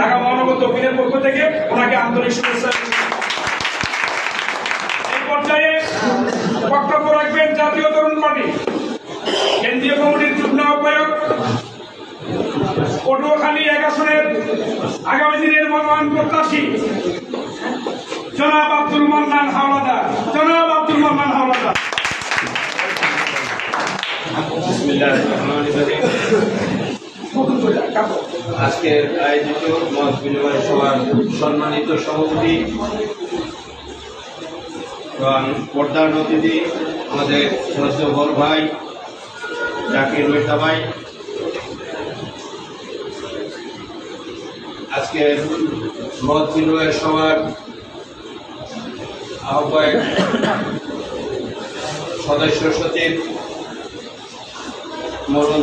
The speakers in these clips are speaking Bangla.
ঢাকা মহানগর দক্ষিণের পক্ষ থেকে আন্তরিক এই পর্যায়ে বক্তব্য রাখবেন জাতীয় তরুণ পার্টি কেন্দ্রীয় কমিটির যুগ্ম আহ্বায়ক পটুয়াখালী এক আসনের আগামী দিনের মনোনয়ন প্রত্যাশী। জনাব আব্দুল আজকের আয়োজিত মত বিনিময় সভার সম্মানিত সভাপতি এবং পর্দার অতিথি, আমাদের সদস্য ভাই, জাকির রোহিতা ভাই। আজকের মত বিনিময় সভার আহ্বায়ক সদস্য সচিব মরণ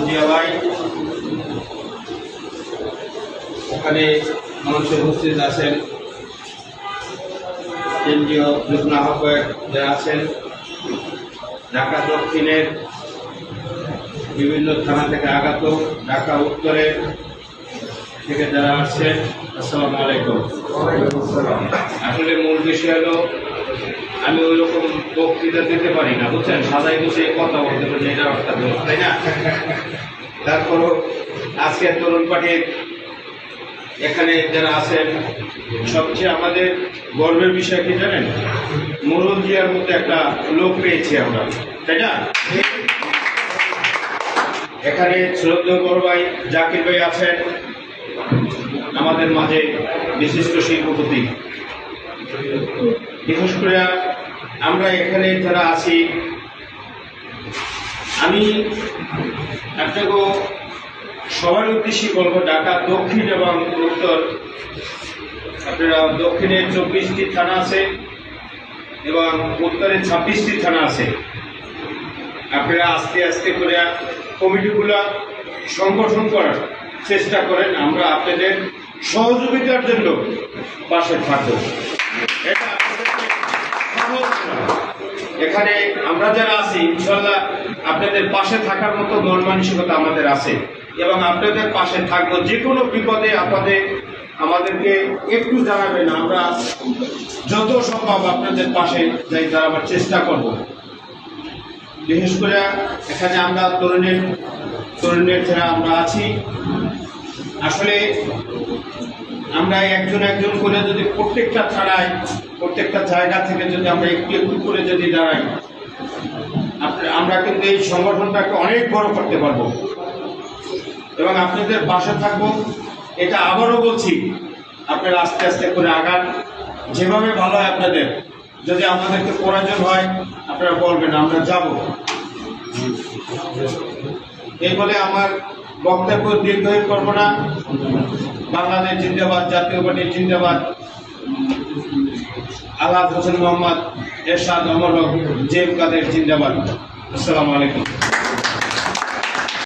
ওখানে মঞ্চে উপস্থিত আছেন। কেন্দ্রীয় যুগ্ম আহ্বায়ক যারা আছেন ঢাকা দক্ষিণের বিভিন্ন থানা থেকে আগত ঢাকা উত্তরের থেকে যারা আসছেন আসসালামু আলাইকুম। আসলে মূল বিষয় হলো আমি ওই রকম বক্তৃতা দিতে পারি না, বুঝছেন? সাদাই বসে কথা বলতে পারি এটা একটা দোষ তাই না? তারপরও আজকে তরুণ পার্টির এখানে যারা আছেন, সবচেয়ে আমাদের গর্বের বিষয় কি জানেন? মরুল জিয়ার মতো একটা লোক পেয়েছি আমরা, তাই না? এখানে শ্রদ্ধেয় বড় ভাই জাকির ভাই আছেন, আমাদের মাঝে বিশিষ্ট শিল্পপতি। বিশেষ করে আমরা এখানে যারা আছি, আমি আপনাকে সবার উদ্দেশ্যে বলব, ঢাকা, দক্ষিণ এবং উত্তর। আপনারা দক্ষিণে চব্বিশটি থানা আছে এবং উত্তরে ছাব্বিশটি থানা আছে। আপনারা আস্তে আস্তে করে কমিটিগুলো সংগঠন করার চেষ্টা করেন, আমরা আপনাদের সহযোগিতার জন্য পাশে থাকব। এটা এখানে আমরা যারা আছি ইনশাল্লাহ আপনাদের পাশে থাকার মতো মন মানসিকতা আমাদের আছে এবং আপনাদের পাশে থাকব। যে কোনো বিপদে আপদে আমাদেরকে একটু জানাবেন, আমরা যত সম্ভব আপনাদের পাশে যাই দাঁড়াবার চেষ্টা করব। বিশেষ করে এখানে আমরা তরুণের তরুণের যারা আমরা আছি, আসলে আমরা একজন একজন করে যদি প্রত্যেকটা ছাড়াই প্রত্যেকটা জায়গা থেকে যদি আমরা একটু একটু করে যদি দাঁড়াই আমরা কিন্তু এই সংগঠনটাকে অনেক বড় করতে পারব। এবং আপনাদের পাশে থাকব। এটা আবারও বলছি, আপনারা আস্তে আস্তে করে আগান। যেভাবে ভালো হয় আপনাদের। যদি আমাদেরকে প্রয়োজন হয়, আপনারা বলবেন, আমরা যাব। এই বলে আমার বক্তব্য দীর্ঘায়ু করব না। বাংলাদেশ জিন্দাবাদ, জাতীয় পার্টি জিন্দাবাদ। আলাদ হোসেন মোহাম্মদ, এরশাদ অমর হক জেম কাদের জিন্দাবাদ। আসসালামু আলাইকুম।